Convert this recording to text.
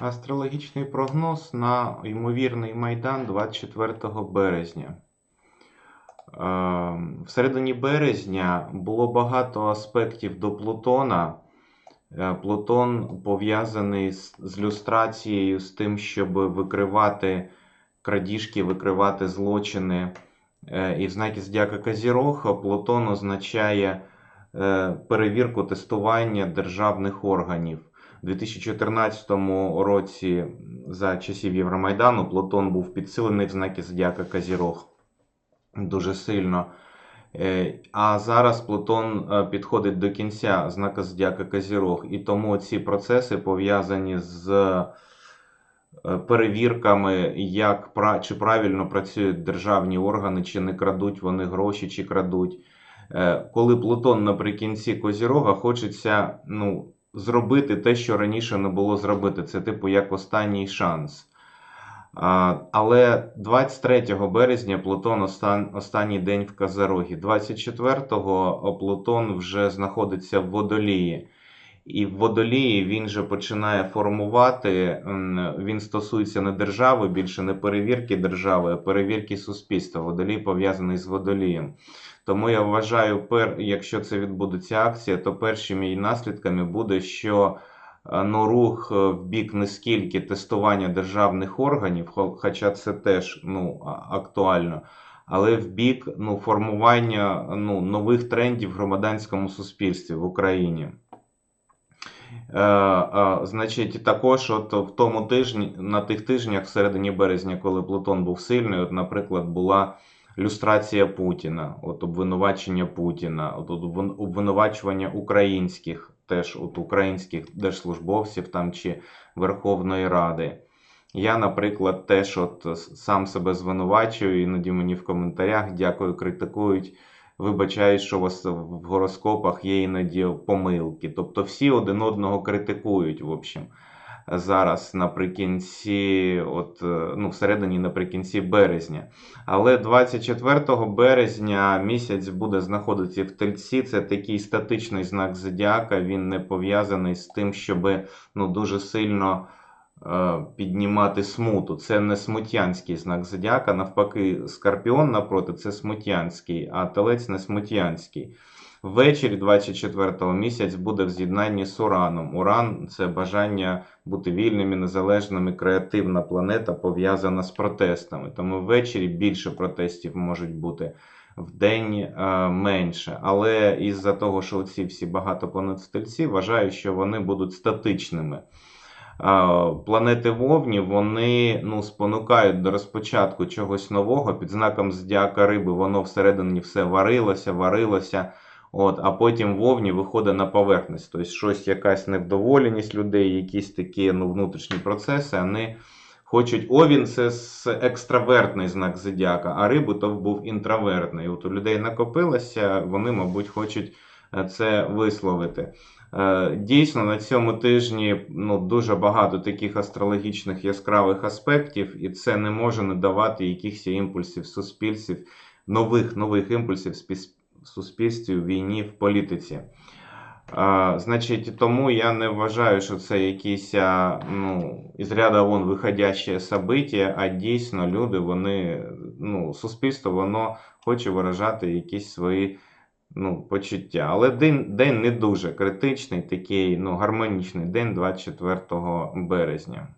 Астрологічний прогноз на ймовірний Майдан 24 березня. Е, В середині березня було багато аспектів до Плутона. Е, Плутон пов'язаний з, люстрацією, з тим, щоб викривати крадіжки, викривати злочини. Е, І в знакі Зодіака Казірог Плутон означає е, перевірку тестування державних органів. У 2014 році за часів Євромайдану Плутон був підсилений в знакі Зодіака Казірог дуже сильно. Е, А зараз Плутон е, підходить до кінця знака Зодіака Казірог, і тому ці процеси пов'язані з е, перевірками, як чи правильно працюють державні органи, чи не крадуть вони гроші, чи крадуть. Коли Плутон наприкінці Козірога, хочеться ну, зробити те, що раніше не було зробити. Це типу як останній шанс. Але 23 березня Плутон остан, останній день в Казарогі. 24-го Плутон вже знаходиться в водолії. І в водолії він же починає формувати. Він стосується не держави, більше не перевірки держави, а перевірки суспільства. Водолій пов'язаний з водолієм. Тому я вважаю, пер, якщо це відбудеться акція, то першими її наслідками буде, що е, ну, рух е, в бік не скільки тестування державних органів, хоча це теж ну, актуально, але в бік ну, формування ну, нових трендів в громадянському суспільстві в Україні. Е, е, значить, також от в тому тижні, на тих тижнях, в середині березня, коли Плутон був сильний, от, наприклад, була люстрація Путіна, от обвинувачення Путіна, от обвин- обвинувачування українських, теж от українських держслужбовців там чи Верховної Ради. Я, наприклад, теж от сам себе звинувачую, іноді мені в коментарях дякую, критикують. Вибачають, що у вас в гороскопах є іноді помилки. Тобто всі один одного критикують, в общем, зараз наприкінці, от, е, ну, всередині наприкінці березня. Але 24 березня місяць буде знаходитися в тельці. Це такий статичний знак зодіака. Він не пов'язаний з тим, щоб ну, дуже сильно піднімати смуту. Це не смутянський знак зодіака. Навпаки, скорпіон напроти це смутянський, а телець не смутянський. Ввечері 24-го місяць буде в з'єднанні з Ураном. Уран це бажання бути вільними, незалежними, креативна планета пов'язана з протестами. Тому ввечері більше протестів можуть бути, в день е, менше. Але із-за того, що ці всі багато планет в тельці, вважаю, що вони будуть статичними. Планети Вовні вони ну, спонукають до розпочатку чогось нового. Під знаком зодіака риби воно всередині все варилося, варилося. От, а потім вовні виходить на поверхність. Тобто щось, якась невдоволеність людей, якісь такі ну, внутрішні процеси, вони хочуть. Овін це екстравертний знак зодіака, а риби то був інтровертний. От у людей накопилося, вони, мабуть, хочуть це висловити. Е, Дійсно, на цьому тижні ну, дуже багато таких астрологічних яскравих аспектів, і це не може не давати якихось імпульсів суспільствів, нових нових імпульсів в суспільстві, в війні, в політиці. А, значить, тому я не вважаю, що це якісь ну, із ряда вон виходяще собиття, а дійсно люди, вони, ну, суспільство, воно хоче виражати якісь свої ну, почуття. Але день, день не дуже критичний, такий ну, гармонічний день 24 березня.